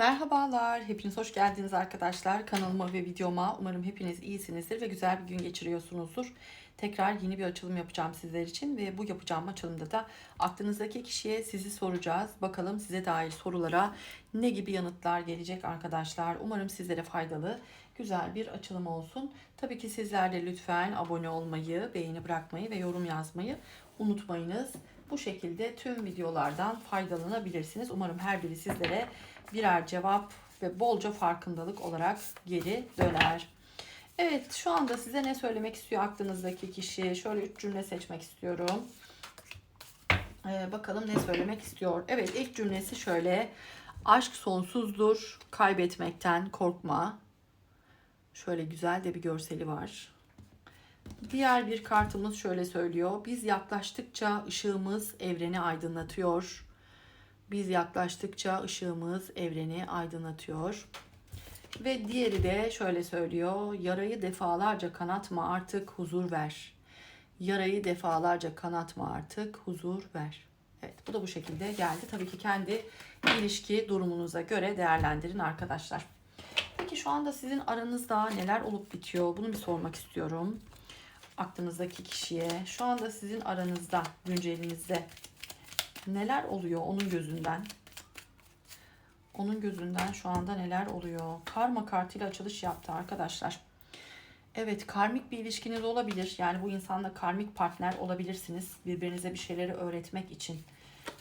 Merhabalar, hepiniz hoş geldiniz arkadaşlar. Kanalıma ve videoma umarım hepiniz iyisinizdir ve güzel bir gün geçiriyorsunuzdur. Tekrar yeni bir açılım yapacağım sizler için ve bu yapacağım açılımda da aklınızdaki kişiye sizi soracağız. Bakalım size dair sorulara ne gibi yanıtlar gelecek arkadaşlar. Umarım sizlere faydalı, güzel bir açılım olsun. Tabii ki sizler de lütfen abone olmayı, beğeni bırakmayı ve yorum yazmayı unutmayınız. Bu şekilde tüm videolardan faydalanabilirsiniz. Umarım her biri sizlere birer cevap ve bolca farkındalık olarak geri döner. Evet şu anda size ne söylemek istiyor aklınızdaki kişi? Şöyle üç cümle seçmek istiyorum. Ee, bakalım ne söylemek istiyor. Evet ilk cümlesi şöyle. Aşk sonsuzdur, kaybetmekten korkma. Şöyle güzel de bir görseli var. Diğer bir kartımız şöyle söylüyor. Biz yaklaştıkça ışığımız evreni aydınlatıyor. Biz yaklaştıkça ışığımız evreni aydınlatıyor. Ve diğeri de şöyle söylüyor. Yarayı defalarca kanatma artık huzur ver. Yarayı defalarca kanatma artık huzur ver. Evet bu da bu şekilde geldi. Tabii ki kendi ilişki durumunuza göre değerlendirin arkadaşlar. Peki şu anda sizin aranızda neler olup bitiyor? Bunu bir sormak istiyorum. Aklınızdaki kişiye. Şu anda sizin aranızda, güncelinizde neler oluyor onun gözünden? Onun gözünden şu anda neler oluyor? Karma kartıyla açılış yaptı arkadaşlar. Evet karmik bir ilişkiniz olabilir. Yani bu insanla karmik partner olabilirsiniz. Birbirinize bir şeyleri öğretmek için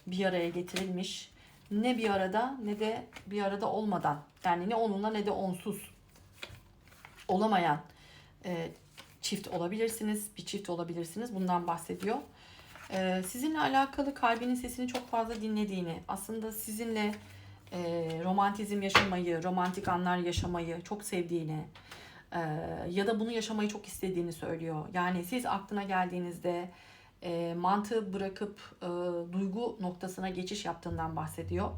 bir araya getirilmiş. Ne bir arada ne de bir arada olmadan. Yani ne onunla ne de onsuz olamayan e, çift olabilirsiniz. Bir çift olabilirsiniz. Bundan bahsediyor. Ee, sizinle alakalı kalbinin sesini çok fazla dinlediğini, aslında sizinle e, romantizm yaşamayı, romantik anlar yaşamayı çok sevdiğini e, ya da bunu yaşamayı çok istediğini söylüyor. Yani siz aklına geldiğinizde e, mantığı bırakıp e, duygu noktasına geçiş yaptığından bahsediyor.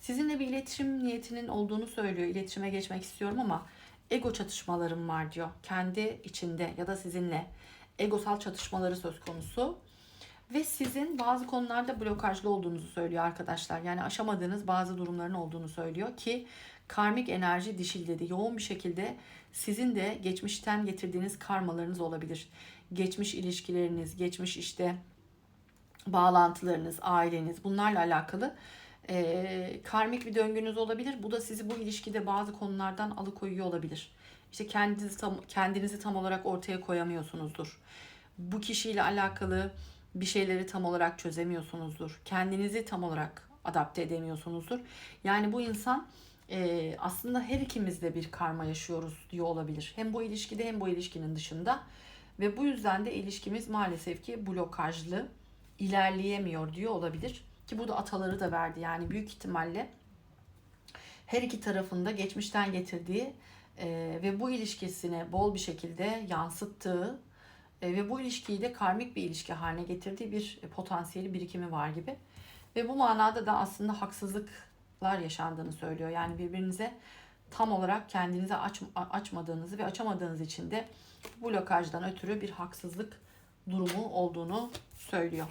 Sizinle bir iletişim niyetinin olduğunu söylüyor. İletişime geçmek istiyorum ama ego çatışmalarım var diyor. Kendi içinde ya da sizinle egosal çatışmaları söz konusu. Ve sizin bazı konularda blokajlı olduğunuzu söylüyor arkadaşlar. Yani aşamadığınız bazı durumların olduğunu söylüyor ki karmik enerji dişil dedi. Yoğun bir şekilde sizin de geçmişten getirdiğiniz karmalarınız olabilir. Geçmiş ilişkileriniz, geçmiş işte bağlantılarınız, aileniz bunlarla alakalı e, karmik bir döngünüz olabilir. Bu da sizi bu ilişkide bazı konulardan alıkoyuyor olabilir. İşte kendinizi tam, kendinizi tam olarak ortaya koyamıyorsunuzdur. Bu kişiyle alakalı bir şeyleri tam olarak çözemiyorsunuzdur. Kendinizi tam olarak adapte edemiyorsunuzdur. Yani bu insan e, aslında her ikimiz de bir karma yaşıyoruz diyor olabilir. Hem bu ilişkide hem bu ilişkinin dışında. Ve bu yüzden de ilişkimiz maalesef ki blokajlı, ilerleyemiyor diyor olabilir. Ki bu da ataları da verdi. Yani büyük ihtimalle her iki tarafında geçmişten getirdiği e, ve bu ilişkisine bol bir şekilde yansıttığı ve bu ilişkiyi de karmik bir ilişki haline getirdiği bir potansiyeli birikimi var gibi. Ve bu manada da aslında haksızlıklar yaşandığını söylüyor. Yani birbirinize tam olarak kendinize aç, açmadığınızı ve açamadığınız için de bu blokajdan ötürü bir haksızlık durumu olduğunu söylüyor.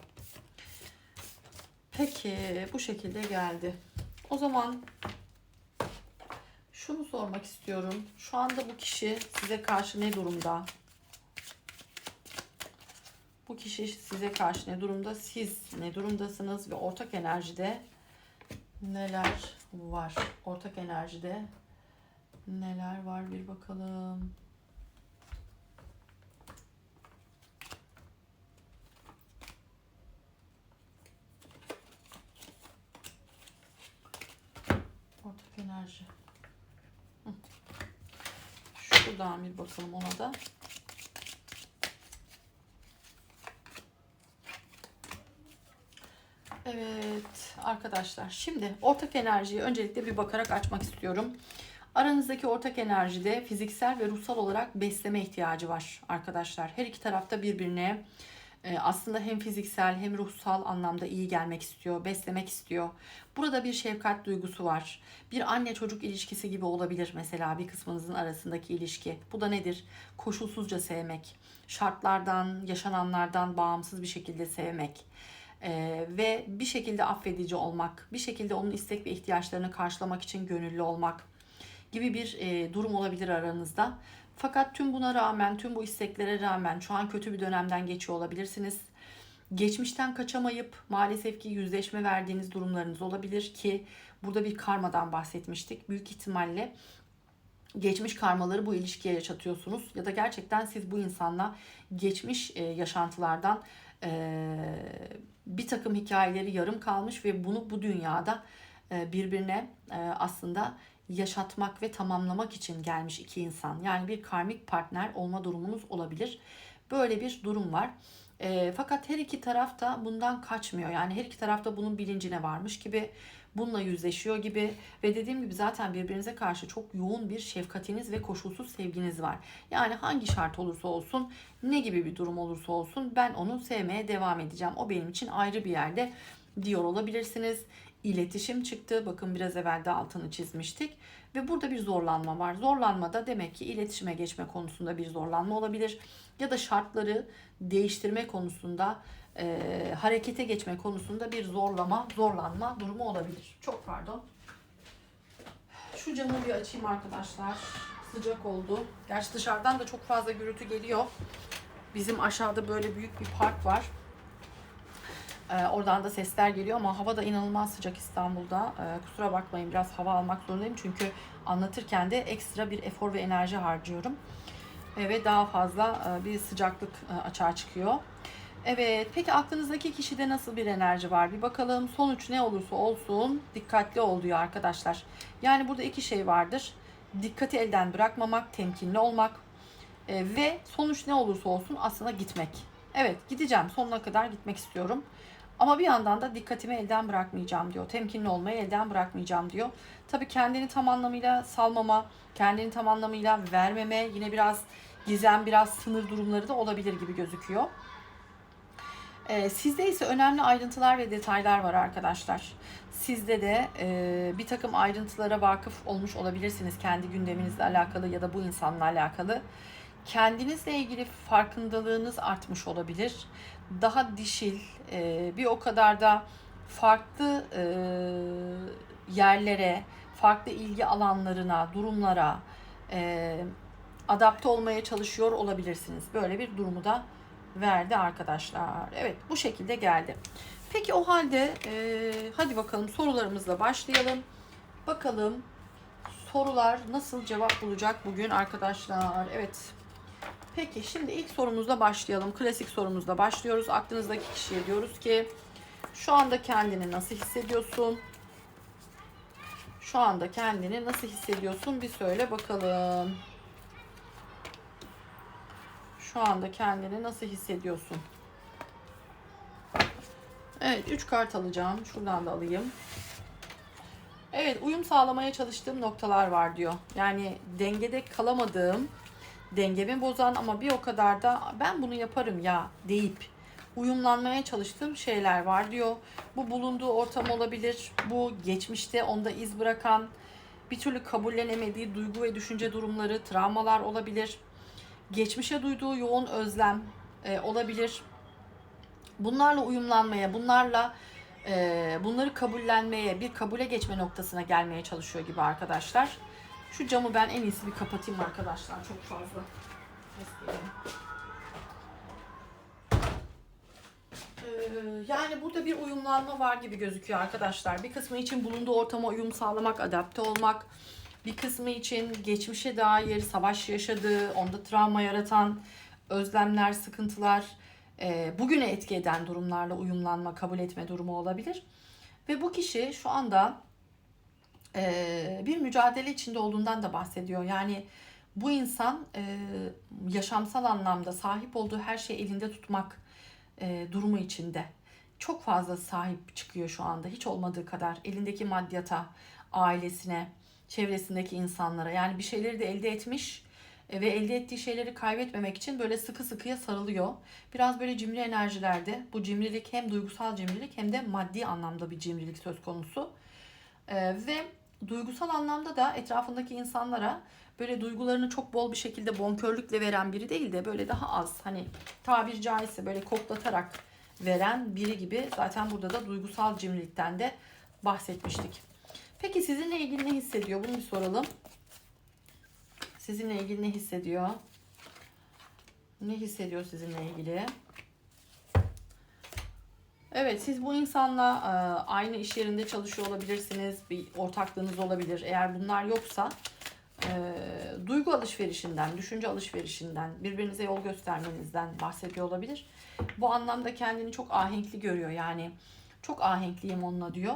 Peki bu şekilde geldi. O zaman şunu sormak istiyorum. Şu anda bu kişi size karşı ne durumda? Bu kişi size karşı ne durumda? Siz ne durumdasınız ve ortak enerjide neler var? Ortak enerjide neler var bir bakalım. Ortak enerji. Şuradan bir bakalım ona da. Evet arkadaşlar şimdi ortak enerjiyi öncelikle bir bakarak açmak istiyorum. Aranızdaki ortak enerjide fiziksel ve ruhsal olarak besleme ihtiyacı var arkadaşlar. Her iki tarafta birbirine e, aslında hem fiziksel hem ruhsal anlamda iyi gelmek istiyor, beslemek istiyor. Burada bir şefkat duygusu var. Bir anne çocuk ilişkisi gibi olabilir mesela bir kısmınızın arasındaki ilişki. Bu da nedir? Koşulsuzca sevmek, şartlardan, yaşananlardan bağımsız bir şekilde sevmek Ee, ve bir şekilde affedici olmak, bir şekilde onun istek ve ihtiyaçlarını karşılamak için gönüllü olmak gibi bir e, durum olabilir aranızda. Fakat tüm buna rağmen, tüm bu isteklere rağmen şu an kötü bir dönemden geçiyor olabilirsiniz. Geçmişten kaçamayıp maalesef ki yüzleşme verdiğiniz durumlarınız olabilir ki burada bir karmadan bahsetmiştik. Büyük ihtimalle geçmiş karmaları bu ilişkiye yaşatıyorsunuz ya da gerçekten siz bu insanla geçmiş e, yaşantılardan e, bir takım hikayeleri yarım kalmış ve bunu bu dünyada e, birbirine e, aslında yaşatmak ve tamamlamak için gelmiş iki insan. Yani bir karmik partner olma durumunuz olabilir. Böyle bir durum var. E, fakat her iki taraf da bundan kaçmıyor. Yani her iki taraf da bunun bilincine varmış gibi bununla yüzleşiyor gibi ve dediğim gibi zaten birbirinize karşı çok yoğun bir şefkatiniz ve koşulsuz sevginiz var. Yani hangi şart olursa olsun, ne gibi bir durum olursa olsun ben onu sevmeye devam edeceğim. O benim için ayrı bir yerde diyor olabilirsiniz. İletişim çıktı. Bakın biraz evvel de altını çizmiştik. Ve burada bir zorlanma var. Zorlanmada demek ki iletişime geçme konusunda bir zorlanma olabilir. Ya da şartları değiştirme konusunda e, harekete geçme konusunda bir zorlama, zorlanma durumu olabilir. Çok pardon. Şu camı bir açayım arkadaşlar. Sıcak oldu. Gerçi dışarıdan da çok fazla gürültü geliyor. Bizim aşağıda böyle büyük bir park var. Ee, oradan da sesler geliyor ama hava da inanılmaz sıcak İstanbul'da. Ee, kusura bakmayın biraz hava almak zorundayım çünkü anlatırken de ekstra bir efor ve enerji harcıyorum. Ee, ve daha fazla e, bir sıcaklık e, açığa çıkıyor. Evet, peki aklınızdaki kişide nasıl bir enerji var? Bir bakalım sonuç ne olursa olsun dikkatli ol diyor arkadaşlar. Yani burada iki şey vardır. Dikkati elden bırakmamak, temkinli olmak e, ve sonuç ne olursa olsun aslında gitmek. Evet, gideceğim. Sonuna kadar gitmek istiyorum. Ama bir yandan da dikkatimi elden bırakmayacağım diyor. Temkinli olmayı elden bırakmayacağım diyor. Tabii kendini tam anlamıyla salmama, kendini tam anlamıyla vermeme, yine biraz gizem, biraz sınır durumları da olabilir gibi gözüküyor. Ee, sizde ise önemli ayrıntılar ve detaylar var arkadaşlar. Sizde de e, bir takım ayrıntılara vakıf olmuş olabilirsiniz kendi gündeminizle alakalı ya da bu insanla alakalı. Kendinizle ilgili farkındalığınız artmış olabilir. Daha dişil, e, bir o kadar da farklı e, yerlere, farklı ilgi alanlarına, durumlara e, adapte olmaya çalışıyor olabilirsiniz. Böyle bir durumu da verdi arkadaşlar. Evet bu şekilde geldi. Peki o halde hadi bakalım sorularımızla başlayalım. Bakalım sorular nasıl cevap bulacak bugün arkadaşlar. Evet. Peki şimdi ilk sorumuzla başlayalım. Klasik sorumuzla başlıyoruz. Aklınızdaki kişiye diyoruz ki şu anda kendini nasıl hissediyorsun? Şu anda kendini nasıl hissediyorsun? Bir söyle bakalım. Şu anda kendini nasıl hissediyorsun? Evet 3 kart alacağım. Şuradan da alayım. Evet uyum sağlamaya çalıştığım noktalar var diyor. Yani dengede kalamadığım, dengemi bozan ama bir o kadar da ben bunu yaparım ya deyip uyumlanmaya çalıştığım şeyler var diyor. Bu bulunduğu ortam olabilir. Bu geçmişte onda iz bırakan bir türlü kabullenemediği duygu ve düşünce durumları, travmalar olabilir geçmişe duyduğu yoğun özlem e, olabilir. Bunlarla uyumlanmaya, bunlarla e, bunları kabullenmeye, bir kabule geçme noktasına gelmeye çalışıyor gibi arkadaşlar. Şu camı ben en iyisi bir kapatayım arkadaşlar. Çok fazla. Ee, Yani burada bir uyumlanma var gibi gözüküyor arkadaşlar. Bir kısmı için bulunduğu ortama uyum sağlamak, adapte olmak, bir kısmı için geçmişe dair savaş yaşadığı, onda travma yaratan özlemler, sıkıntılar, e, bugüne etki eden durumlarla uyumlanma, kabul etme durumu olabilir. Ve bu kişi şu anda e, bir mücadele içinde olduğundan da bahsediyor. Yani bu insan e, yaşamsal anlamda sahip olduğu her şeyi elinde tutmak e, durumu içinde. Çok fazla sahip çıkıyor şu anda. Hiç olmadığı kadar elindeki maddiyata, ailesine, çevresindeki insanlara. Yani bir şeyleri de elde etmiş e, ve elde ettiği şeyleri kaybetmemek için böyle sıkı sıkıya sarılıyor. Biraz böyle cimri enerjilerde. Bu cimrilik hem duygusal cimrilik hem de maddi anlamda bir cimrilik söz konusu. E, ve duygusal anlamda da etrafındaki insanlara böyle duygularını çok bol bir şekilde bonkörlükle veren biri değil de böyle daha az hani tabiri caizse böyle koklatarak veren biri gibi. Zaten burada da duygusal cimrilikten de bahsetmiştik. Peki sizinle ilgili ne hissediyor? Bunu bir soralım. Sizinle ilgili ne hissediyor? Ne hissediyor sizinle ilgili? Evet siz bu insanla e, aynı iş yerinde çalışıyor olabilirsiniz. Bir ortaklığınız olabilir. Eğer bunlar yoksa e, duygu alışverişinden, düşünce alışverişinden, birbirinize yol göstermenizden bahsediyor olabilir. Bu anlamda kendini çok ahenkli görüyor. Yani çok ahenkliyim onunla diyor.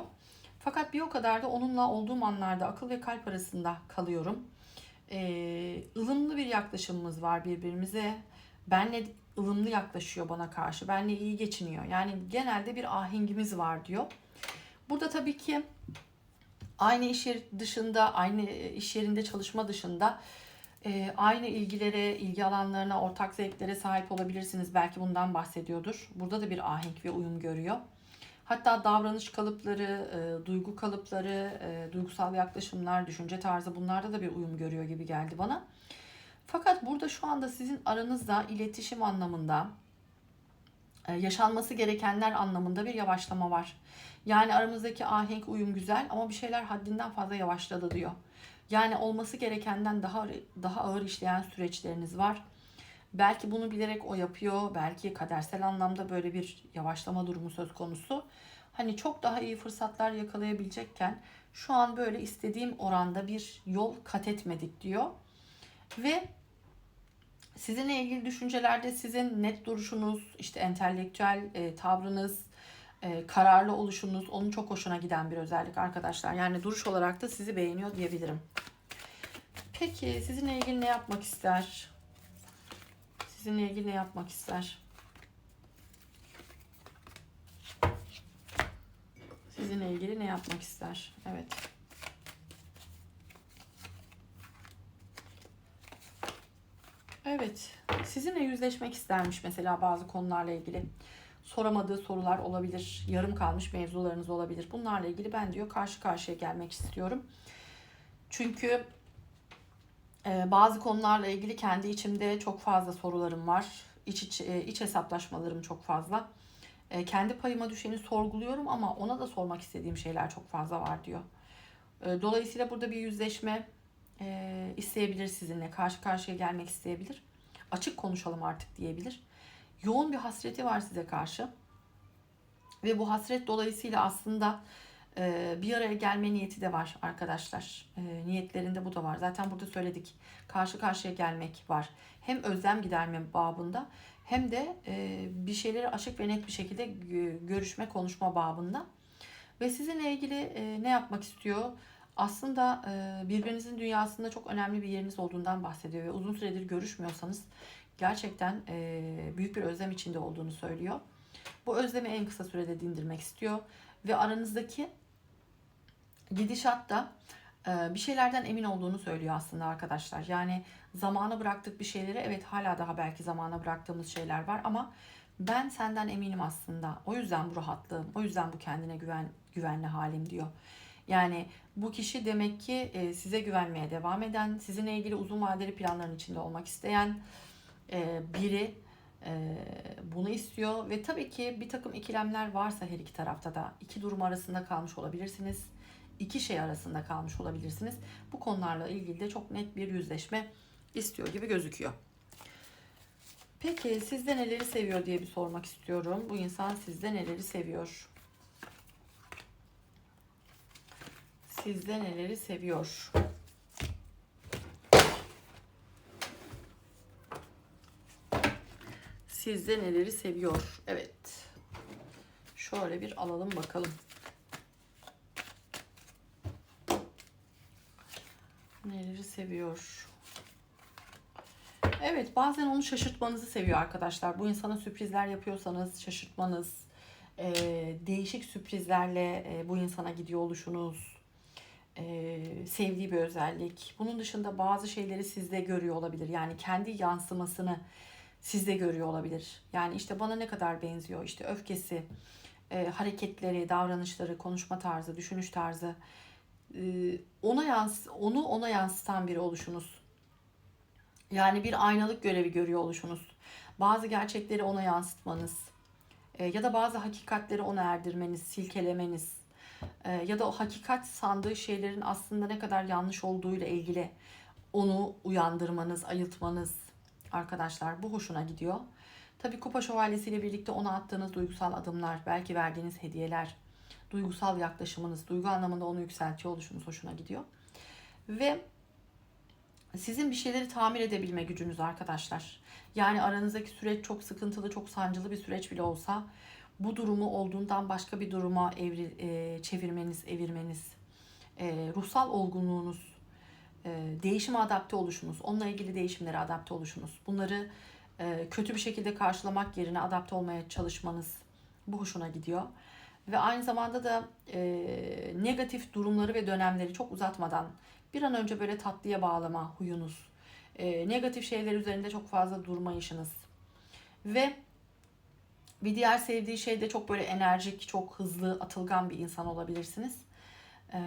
Fakat bir o kadar da onunla olduğum anlarda akıl ve kalp arasında kalıyorum. Ee, ılımlı bir yaklaşımımız var birbirimize. Benle ılımlı yaklaşıyor bana karşı. Benle iyi geçiniyor. Yani genelde bir ahengimiz var diyor. Burada tabii ki aynı iş yeri dışında, aynı iş yerinde çalışma dışında e, aynı ilgilere, ilgi alanlarına, ortak zevklere sahip olabilirsiniz. Belki bundan bahsediyordur. Burada da bir ahenk ve uyum görüyor. Hatta davranış kalıpları, e, duygu kalıpları, e, duygusal yaklaşımlar, düşünce tarzı bunlarda da bir uyum görüyor gibi geldi bana. Fakat burada şu anda sizin aranızda iletişim anlamında, e, yaşanması gerekenler anlamında bir yavaşlama var. Yani aramızdaki ahenk uyum güzel ama bir şeyler haddinden fazla yavaşladı diyor. Yani olması gerekenden daha daha ağır işleyen süreçleriniz var. Belki bunu bilerek o yapıyor. Belki kadersel anlamda böyle bir yavaşlama durumu söz konusu. Hani çok daha iyi fırsatlar yakalayabilecekken şu an böyle istediğim oranda bir yol kat etmedik diyor. Ve sizinle ilgili düşüncelerde sizin net duruşunuz, işte entelektüel e, tavrınız, e, kararlı oluşunuz onun çok hoşuna giden bir özellik arkadaşlar. Yani duruş olarak da sizi beğeniyor diyebilirim. Peki sizinle ilgili ne yapmak ister? Sizinle ilgili ne yapmak ister? Sizinle ilgili ne yapmak ister? Evet. Evet. Sizinle yüzleşmek istermiş mesela bazı konularla ilgili. Soramadığı sorular olabilir. Yarım kalmış mevzularınız olabilir. Bunlarla ilgili ben diyor karşı karşıya gelmek istiyorum. Çünkü e, bazı konularla ilgili kendi içimde çok fazla sorularım var. İç, iç, e, iç hesaplaşmalarım çok fazla. E, kendi payıma düşeni sorguluyorum ama ona da sormak istediğim şeyler çok fazla var diyor. E, dolayısıyla burada bir yüzleşme e, isteyebilir sizinle. Karşı karşıya gelmek isteyebilir. Açık konuşalım artık diyebilir. Yoğun bir hasreti var size karşı. Ve bu hasret dolayısıyla aslında e, bir araya gelme niyeti de var arkadaşlar. E, niyetlerinde bu da var. Zaten burada söyledik. Karşı karşıya gelmek var. Hem özlem giderme babında hem de e, bir şeyleri açık ve net bir şekilde görüşme, konuşma babında. Ve sizinle ilgili e, ne yapmak istiyor? Aslında birbirinizin dünyasında çok önemli bir yeriniz olduğundan bahsediyor ve uzun süredir görüşmüyorsanız gerçekten büyük bir özlem içinde olduğunu söylüyor. Bu özlemi en kısa sürede dindirmek istiyor ve aranızdaki gidişatta bir şeylerden emin olduğunu söylüyor aslında arkadaşlar. Yani zamana bıraktık bir şeyleri evet hala daha belki zamana bıraktığımız şeyler var ama ben senden eminim aslında. O yüzden bu rahatlığım, o yüzden bu kendine güven güvenli halim diyor. Yani bu kişi demek ki size güvenmeye devam eden, sizinle ilgili uzun vadeli planların içinde olmak isteyen biri bunu istiyor ve tabii ki bir takım ikilemler varsa her iki tarafta da iki durum arasında kalmış olabilirsiniz iki şey arasında kalmış olabilirsiniz. Bu konularla ilgili de çok net bir yüzleşme istiyor gibi gözüküyor. Peki sizde neleri seviyor diye bir sormak istiyorum. Bu insan sizde neleri seviyor? Sizde neleri seviyor? Sizde neleri seviyor? Evet. Şöyle bir alalım bakalım. Neleri seviyor? Evet bazen onu şaşırtmanızı seviyor arkadaşlar. Bu insana sürprizler yapıyorsanız şaşırtmanız, değişik sürprizlerle bu insana gidiyor oluşunuz, e, sevdiği bir özellik. Bunun dışında bazı şeyleri sizde görüyor olabilir. Yani kendi yansımasını sizde görüyor olabilir. Yani işte bana ne kadar benziyor, işte öfkesi, e, hareketleri, davranışları, konuşma tarzı, düşünüş tarzı e, ona yans onu ona yansıtan biri oluşunuz. Yani bir aynalık görevi görüyor oluşunuz. Bazı gerçekleri ona yansıtmanız. E, ya da bazı hakikatleri ona erdirmeniz, silkelemeniz ya da o hakikat sandığı şeylerin aslında ne kadar yanlış olduğuyla ilgili onu uyandırmanız, ayıltmanız arkadaşlar bu hoşuna gidiyor. Tabii kupa şövalyesiyle birlikte ona attığınız duygusal adımlar, belki verdiğiniz hediyeler, duygusal yaklaşımınız, duygu anlamında onu yükseltiyor oluşunuz hoşuna gidiyor. Ve sizin bir şeyleri tamir edebilme gücünüz arkadaşlar. Yani aranızdaki süreç çok sıkıntılı, çok sancılı bir süreç bile olsa bu durumu olduğundan başka bir duruma evri, e, çevirmeniz, evirmeniz, e, ruhsal olgunluğunuz, e, değişime adapte oluşunuz, onunla ilgili değişimlere adapte oluşunuz, bunları e, kötü bir şekilde karşılamak yerine adapte olmaya çalışmanız bu hoşuna gidiyor. Ve aynı zamanda da e, negatif durumları ve dönemleri çok uzatmadan bir an önce böyle tatlıya bağlama huyunuz, e, negatif şeyler üzerinde çok fazla durmayışınız ve bir diğer sevdiği şey de çok böyle enerjik, çok hızlı, atılgan bir insan olabilirsiniz. Ee,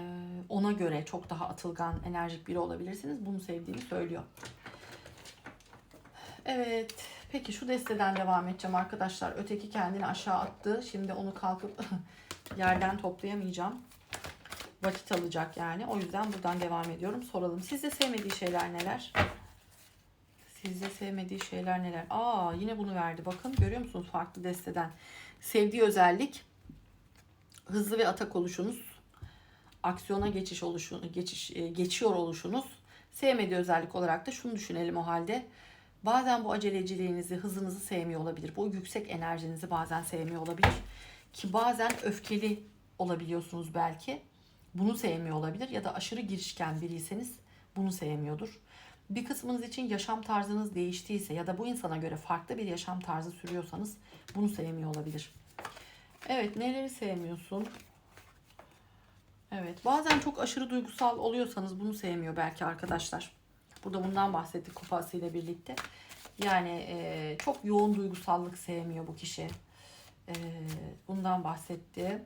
ona göre çok daha atılgan, enerjik biri olabilirsiniz. Bunu sevdiğini söylüyor. Evet. Peki şu desteden devam edeceğim arkadaşlar. Öteki kendini aşağı attı. Şimdi onu kalkıp yerden toplayamayacağım. Vakit alacak yani. O yüzden buradan devam ediyorum. Soralım. Sizde sevmediği şeyler neler? Sizde sevmediği şeyler neler? Aa yine bunu verdi. Bakın görüyor musunuz farklı desteden. Sevdiği özellik hızlı ve atak oluşunuz. Aksiyona geçiş oluşunu, geçiş, e, geçiyor oluşunuz. Sevmediği özellik olarak da şunu düşünelim o halde. Bazen bu aceleciliğinizi, hızınızı sevmiyor olabilir. Bu yüksek enerjinizi bazen sevmiyor olabilir. Ki bazen öfkeli olabiliyorsunuz belki. Bunu sevmiyor olabilir. Ya da aşırı girişken biriyseniz bunu sevmiyordur. Bir kısmınız için yaşam tarzınız değiştiyse ya da bu insana göre farklı bir yaşam tarzı sürüyorsanız bunu sevmiyor olabilir. Evet neleri sevmiyorsun? Evet bazen çok aşırı duygusal oluyorsanız bunu sevmiyor belki arkadaşlar. Burada bundan bahsettik kupasıyla birlikte. Yani e, çok yoğun duygusallık sevmiyor bu kişi. E, bundan bahsetti.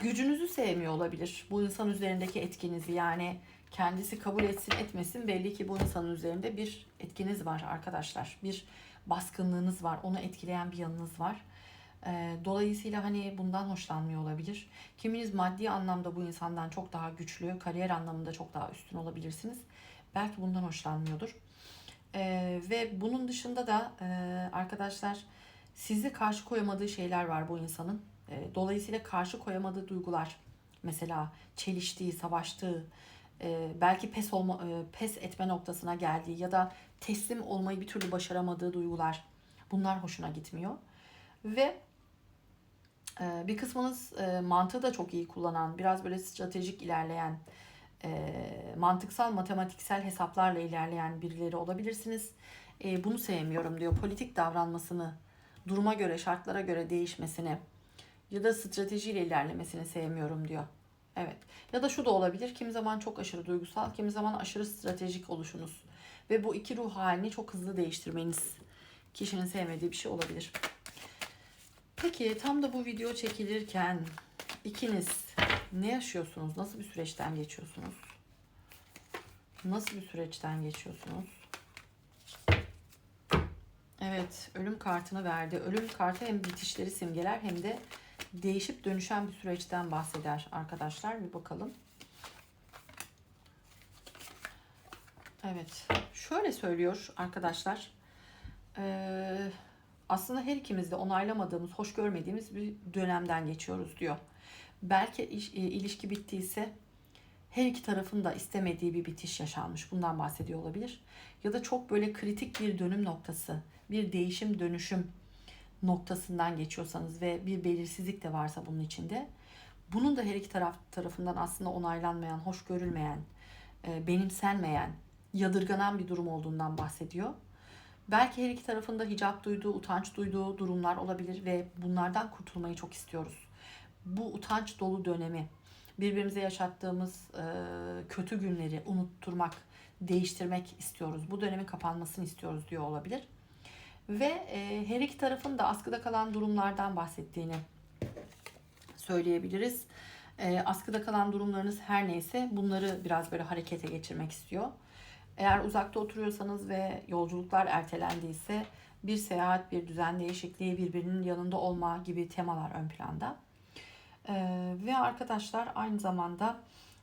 Gücünüzü sevmiyor olabilir. Bu insan üzerindeki etkinizi yani kendisi kabul etsin etmesin belli ki bu insanın üzerinde bir etkiniz var arkadaşlar. Bir baskınlığınız var. Onu etkileyen bir yanınız var. Ee, dolayısıyla hani bundan hoşlanmıyor olabilir. Kiminiz maddi anlamda bu insandan çok daha güçlü, kariyer anlamında çok daha üstün olabilirsiniz. Belki bundan hoşlanmıyordur. Ee, ve bunun dışında da e, arkadaşlar sizi karşı koyamadığı şeyler var bu insanın. E, dolayısıyla karşı koyamadığı duygular, mesela çeliştiği, savaştığı, e, belki pes olma, e, pes etme noktasına geldiği ya da teslim olmayı bir türlü başaramadığı duygular, bunlar hoşuna gitmiyor. Ve e, bir kısmınız mantığı da çok iyi kullanan, biraz böyle stratejik ilerleyen, mantıksal, matematiksel hesaplarla ilerleyen birileri olabilirsiniz. Bunu sevmiyorum diyor. Politik davranmasını, duruma göre, şartlara göre değişmesini ya da stratejiyle ilerlemesini sevmiyorum diyor. Evet. Ya da şu da olabilir. Kimi zaman çok aşırı duygusal, kimi zaman aşırı stratejik oluşunuz. Ve bu iki ruh halini çok hızlı değiştirmeniz kişinin sevmediği bir şey olabilir. Peki tam da bu video çekilirken ikiniz ne yaşıyorsunuz? Nasıl bir süreçten geçiyorsunuz? Nasıl bir süreçten geçiyorsunuz? Evet, ölüm kartını verdi. Ölüm kartı hem bitişleri simgeler hem de değişip dönüşen bir süreçten bahseder arkadaşlar. Bir bakalım. Evet. Şöyle söylüyor arkadaşlar. Ee, aslında her ikimiz de onaylamadığımız, hoş görmediğimiz bir dönemden geçiyoruz diyor. Belki iş, e, ilişki bittiyse her iki tarafın da istemediği bir bitiş yaşanmış. Bundan bahsediyor olabilir. Ya da çok böyle kritik bir dönüm noktası, bir değişim dönüşüm noktasından geçiyorsanız ve bir belirsizlik de varsa bunun içinde bunun da her iki taraf tarafından aslında onaylanmayan, hoş görülmeyen, e, benimsenmeyen, yadırganan bir durum olduğundan bahsediyor. Belki her iki tarafında hicap duyduğu, utanç duyduğu durumlar olabilir ve bunlardan kurtulmayı çok istiyoruz. Bu utanç dolu dönemi, birbirimize yaşattığımız e, kötü günleri unutturmak, değiştirmek istiyoruz. Bu dönemin kapanmasını istiyoruz diyor olabilir ve e, her iki tarafın da askıda kalan durumlardan bahsettiğini söyleyebiliriz. E, askıda kalan durumlarınız her neyse bunları biraz böyle harekete geçirmek istiyor. Eğer uzakta oturuyorsanız ve yolculuklar ertelendiyse bir seyahat, bir düzen değişikliği, birbirinin yanında olma gibi temalar ön planda. Ee, ve arkadaşlar aynı zamanda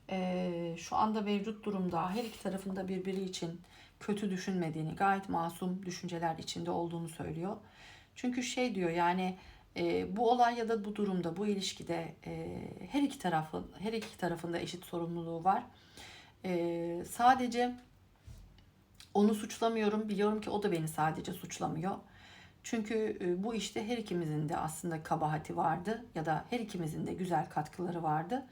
e, şu anda mevcut durumda her iki tarafında birbiri için kötü düşünmediğini, gayet masum düşünceler içinde olduğunu söylüyor. Çünkü şey diyor yani e, bu olay ya da bu durumda, bu ilişkide e, her iki tarafın her iki tarafında eşit sorumluluğu var. E, sadece onu suçlamıyorum. Biliyorum ki o da beni sadece suçlamıyor. Çünkü e, bu işte her ikimizin de aslında kabahati vardı ya da her ikimizin de güzel katkıları vardı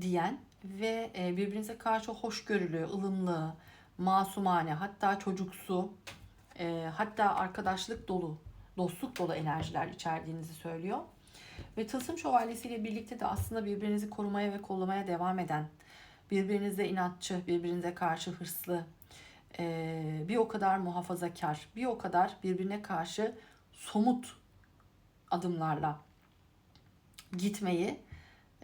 diyen ve e, birbirinize karşı hoşgörülü, ılımlı, masumane hatta çocuksu e, hatta arkadaşlık dolu, dostluk dolu enerjiler içerdiğinizi söylüyor. Ve Tılsım Şövalyesi birlikte de aslında birbirinizi korumaya ve kollamaya devam eden, birbirinize inatçı, birbirinize karşı hırslı, e, bir o kadar muhafazakar, bir o kadar birbirine karşı somut adımlarla gitmeyi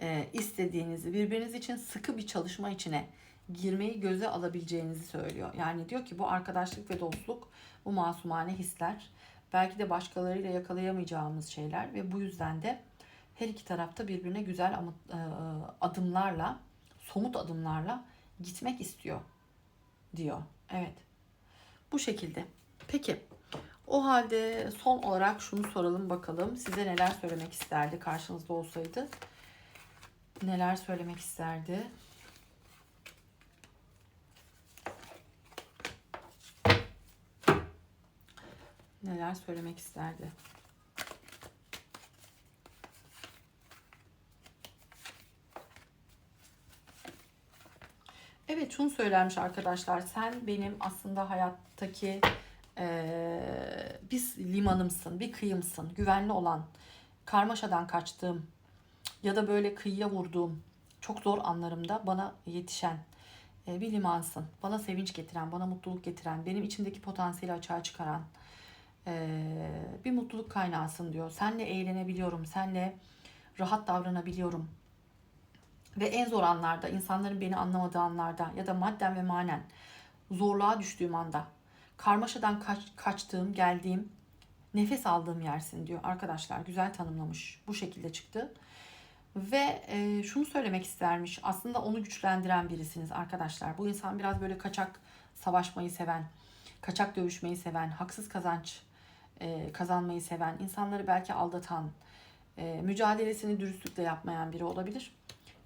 e, istediğinizi, birbiriniz için sıkı bir çalışma içine girmeyi göze alabileceğinizi söylüyor. Yani diyor ki bu arkadaşlık ve dostluk, bu masumane hisler, belki de başkalarıyla yakalayamayacağımız şeyler ve bu yüzden de her iki tarafta birbirine güzel e, adımlarla, somut adımlarla gitmek istiyor diyor. Evet. Bu şekilde. Peki. O halde son olarak şunu soralım bakalım. Size neler söylemek isterdi karşınızda olsaydı? Neler söylemek isterdi? Neler söylemek isterdi? Evet şunu söylermiş arkadaşlar. Sen benim aslında hayattaki e, bir limanımsın, bir kıyımsın. Güvenli olan, karmaşadan kaçtığım ya da böyle kıyıya vurduğum çok zor anlarımda bana yetişen e, bir limansın. Bana sevinç getiren, bana mutluluk getiren, benim içimdeki potansiyeli açığa çıkaran bir mutluluk kaynağısın diyor. Senle eğlenebiliyorum, senle rahat davranabiliyorum ve en zor anlarda, insanların beni anlamadığı anlarda ya da madden ve manen zorluğa düştüğüm anda, karmaşadan kaç, kaçtığım, geldiğim, nefes aldığım yersin diyor arkadaşlar. Güzel tanımlamış. Bu şekilde çıktı. Ve e, şunu söylemek istermiş. Aslında onu güçlendiren birisiniz arkadaşlar. Bu insan biraz böyle kaçak savaşmayı seven, kaçak dövüşmeyi seven, haksız kazanç e, kazanmayı seven, insanları belki aldatan, e, mücadelesini dürüstlükle yapmayan biri olabilir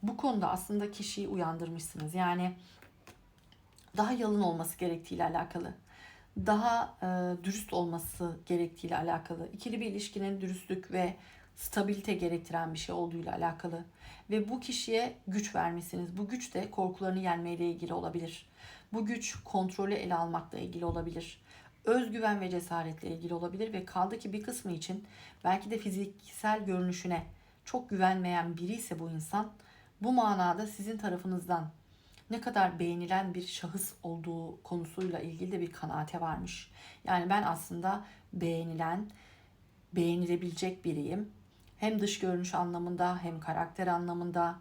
bu konuda aslında kişiyi uyandırmışsınız. Yani daha yalın olması gerektiğiyle alakalı. Daha e, dürüst olması gerektiğiyle alakalı. İkili bir ilişkinin dürüstlük ve stabilite gerektiren bir şey olduğuyla alakalı. Ve bu kişiye güç vermişsiniz. Bu güç de korkularını yenmeyle ilgili olabilir. Bu güç kontrolü ele almakla ilgili olabilir. Özgüven ve cesaretle ilgili olabilir ve kaldı ki bir kısmı için belki de fiziksel görünüşüne çok güvenmeyen biri ise bu insan bu manada sizin tarafınızdan ne kadar beğenilen bir şahıs olduğu konusuyla ilgili de bir kanaate varmış. Yani ben aslında beğenilen, beğenilebilecek biriyim. Hem dış görünüş anlamında hem karakter anlamında.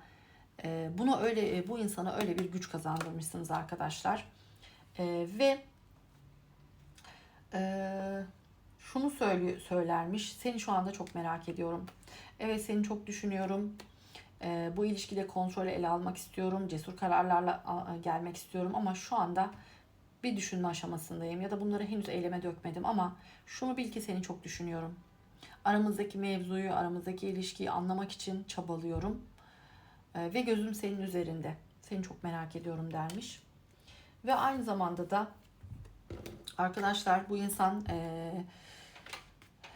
Ee, bunu öyle e, bu insana öyle bir güç kazandırmışsınız arkadaşlar. Ee, ve e, şunu söyle, söylermiş. Seni şu anda çok merak ediyorum. Evet seni çok düşünüyorum. E, bu ilişkide kontrolü ele almak istiyorum. Cesur kararlarla gelmek istiyorum ama şu anda bir düşünme aşamasındayım ya da bunları henüz eyleme dökmedim ama şunu bil ki seni çok düşünüyorum. Aramızdaki mevzuyu, aramızdaki ilişkiyi anlamak için çabalıyorum. E, ve gözüm senin üzerinde. Seni çok merak ediyorum dermiş. Ve aynı zamanda da arkadaşlar bu insan e,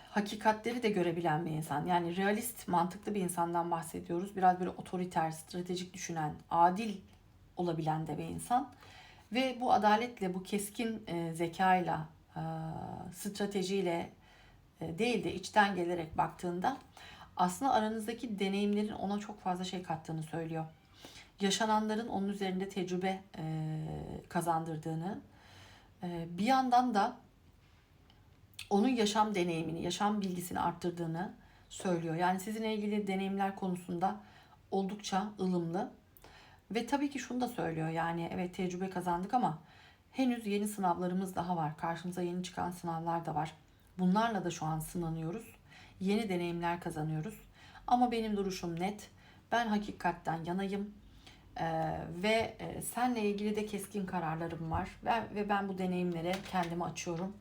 hakikatleri de görebilen bir insan. Yani realist, mantıklı bir insandan bahsediyoruz. Biraz böyle otoriter, stratejik düşünen, adil olabilen de bir insan. Ve bu adaletle, bu keskin e, zekayla, e, stratejiyle e, değil de içten gelerek baktığında aslında aranızdaki deneyimlerin ona çok fazla şey kattığını söylüyor. Yaşananların onun üzerinde tecrübe e, kazandırdığını, bir yandan da onun yaşam deneyimini, yaşam bilgisini arttırdığını söylüyor. Yani sizinle ilgili deneyimler konusunda oldukça ılımlı. Ve tabii ki şunu da söylüyor. Yani evet tecrübe kazandık ama henüz yeni sınavlarımız daha var. Karşımıza yeni çıkan sınavlar da var. Bunlarla da şu an sınanıyoruz. Yeni deneyimler kazanıyoruz. Ama benim duruşum net. Ben hakikatten yanayım. Ee, ve e, senle ilgili de keskin kararlarım var. Ve, ve ben bu deneyimlere kendimi açıyorum.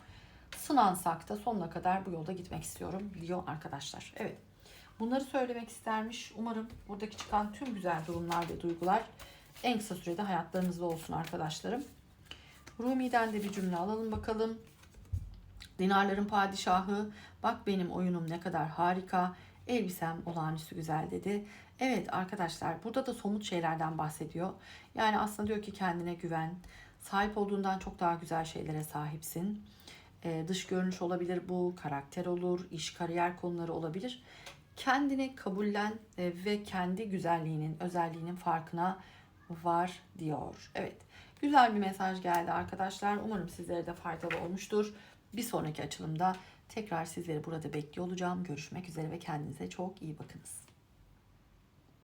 Sınansak da sonuna kadar bu yolda gitmek istiyorum diyor arkadaşlar. Evet. Bunları söylemek istermiş. Umarım buradaki çıkan tüm güzel durumlar ve duygular en kısa sürede hayatlarınızda olsun arkadaşlarım. Rumi'den de bir cümle alalım bakalım. Dinarların padişahı, bak benim oyunum ne kadar harika, elbisem olağanüstü güzel dedi. Evet arkadaşlar burada da somut şeylerden bahsediyor. Yani aslında diyor ki kendine güven, sahip olduğundan çok daha güzel şeylere sahipsin. Ee, dış görünüş olabilir bu, karakter olur, iş kariyer konuları olabilir. Kendini kabullen e, ve kendi güzelliğinin, özelliğinin farkına var diyor. Evet. Güzel bir mesaj geldi arkadaşlar. Umarım sizlere de faydalı olmuştur. Bir sonraki açılımda tekrar sizleri burada bekliyor olacağım. Görüşmek üzere ve kendinize çok iyi bakınız.